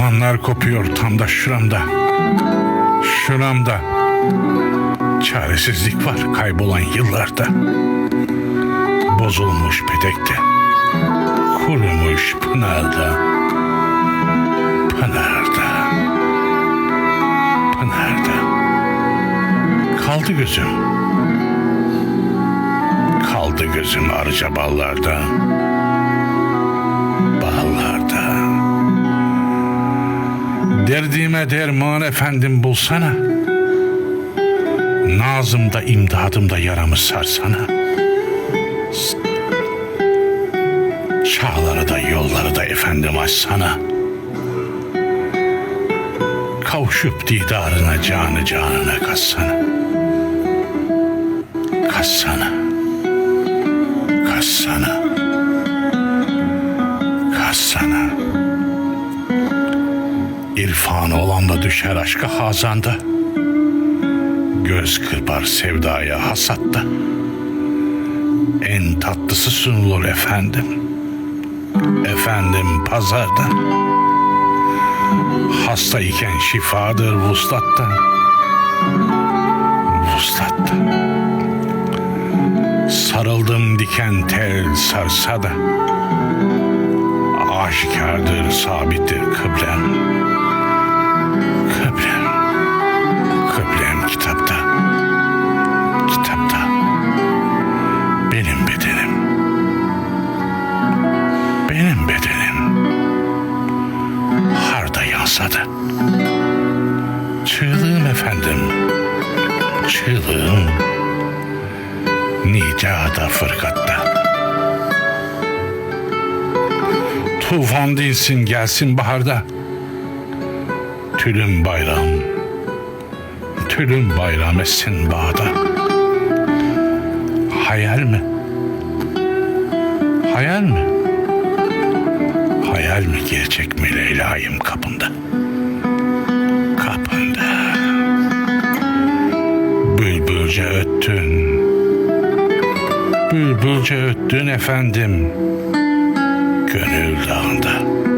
Tufanlar kopuyor tam da şuramda. Şuramda. Çaresizlik var kaybolan yıllarda. Bozulmuş petekte. Kurumuş pınarda. Pınarda. Pınarda. Kaldı gözüm. Kaldı gözüm arca ballarda. Derdime derman efendim bulsana. Nazımda imdadımda yaramı sarsana. Çağları da yolları da efendim açsana. Kavuşup didarına canı canına kassana. Kassana. Kassana. Kassana. İrfanı olan da düşer aşka hazanda. Göz kırpar sevdaya hasatta. En tatlısı sunulur efendim. Efendim pazarda. Hasta iken şifadır vuslatta. Vuslatta. Sarıldım diken tel sarsa da. Aşikardır sabittir. Kıblem. Benim bedenim. Harda yansa da. Çığlığım efendim. Çığlığım. Nicada fırkatta. Tufan dinsin gelsin baharda. Tülüm bayram. Tülüm bayram etsin bağda. Hayal mi? Hayal mi? Hayal mi gerçek mi Leyla'yım kapında? Kapında. Bülbülce öttün. Bülbülce öttün efendim. Gönül dağında.